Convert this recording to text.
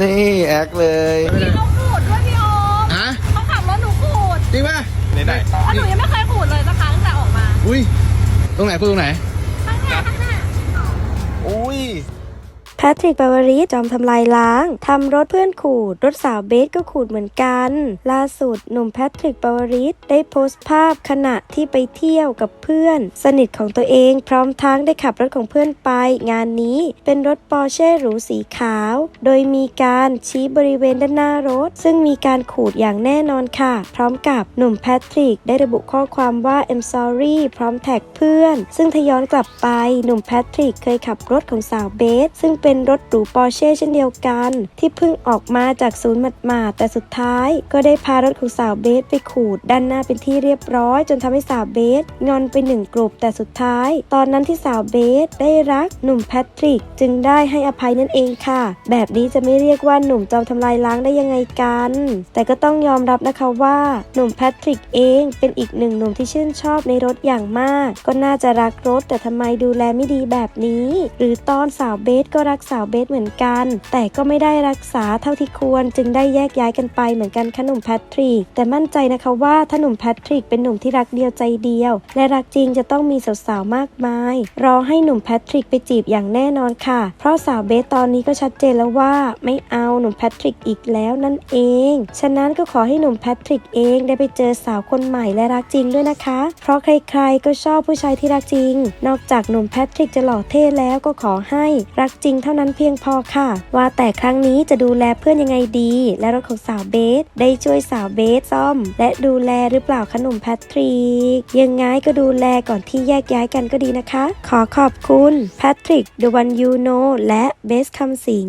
นี่แอคเลยพี่เขาขูดด้วยพี่โอมฮะเขาขับรถหนูขูดจริงป่ะไหนไหนเพราะหนูยังไม่เคยขูดเลยสักครั้งตั้งแต่ออกมา อุ้ยตรงไหนพูดตรงไหนข้างหน้าข้างหน้าอุ้ยแพทริกปาวริสจอมทำลายล้าง ทำรถเพื่อนขูด รถสาวเบสก็ขูดเหมือนกัน ล่าสุดหนุ่มแพทริกปาวริสได้โพสต์ภาพขณะที่ไปเที่ยวกับเพื่อน สนิทของตัวเอง พร้อมทั้งได้ขับรถของเพื่อนไป งานนี้เป็นรถปอร์เช่หรูสีขาว โดยมีการชี้บริเวณด้านหน้ารถ ซึ่งมีการขูดอย่างแน่นอนค่ะ พร้อมกับหนุ่มแพทริกได้ระบุข้อความว่า I'm sorry พร้อมแท็กเพื่อน ซึ่งถ้าย้อนกลับไปหนุ่มแพทริกเคยขับรถของสาวเบสซึ่งเป็นรถหรูปอร์เช่เช่นเดียวกัน ที่เพิ่งออกมาจากศูนย์หมาดๆแต่สุดท้าย ก็ได้พารถของสาวเบสไปขูด ด้านหน้าเป็นที่เรียบร้อย จนทำให้สาวเบสงอนไปหนึ่งกลุ่มแต่สุดท้าย ตอนนั้นที่สาวเบสได้รักหนุ่มแพทริก จึงได้ให้อภัยนั่นเองค่ะ แบบนี้จะไม่เรียกว่าหนุ่มจอมทำลายล้างได้ยังไงกัน แต่ก็ต้องยอมรับนะคะว่าหนุ่มแพทริกเองเป็นอีกหนึ่งหนุ่มที่ชื่นชอบในรถอย่างมาก ก็น่าจะรักรถแต่ทำไมดูแลไม่ดีแบบนี้ หรือตอนสาวเบสก็รักสาวเบสเหมือนกัน แต่ก็ไม่ได้รักษาเท่าที่ควร จึงได้แยกย้ายกันไปเหมือนกันขนุ่มแพทริก แต่มั่นใจนะคะว่าถ้าหนุ่มแพทริกเป็นหนุ่มที่รักเดียวใจเดียว และรักจริงจะต้องมีสาวๆมากมาย รอให้หนุ่มแพทริกไปจีบอย่างแน่นอนค่ะ เพราะสาวเบสตอนนี้ก็ชัดเจนแล้วว่าไม่เอา หนุ่มแพทริกอีกแล้วนั่นเอง ฉะนั้นก็ขอให้หนุ่มแพทริกเองได้ไปเจอสาวคนใหม่และรักจริงด้วยนะคะ เพราะใครๆก็ชอบผู้ชายที่รักจริง นอกจากหนุ่มแพทริกจะหล่อเท่แล้วก็ขอให้รักจริงเท่านั้นเพียงพอค่ะ ว่าแต่ครั้งนี้จะดูแลเพื่อนยังไงดี และรถของสาวเบส ได้ช่วยสาวเบสซ่อม และดูแลหรือเปล่าคะหนุ่มแพทริก ยังไงก็ดูแลก่อนที่แยกย้ายกันก็ดีนะคะ ขอขอบคุณแพทริก The One You Know และเบสคำสิง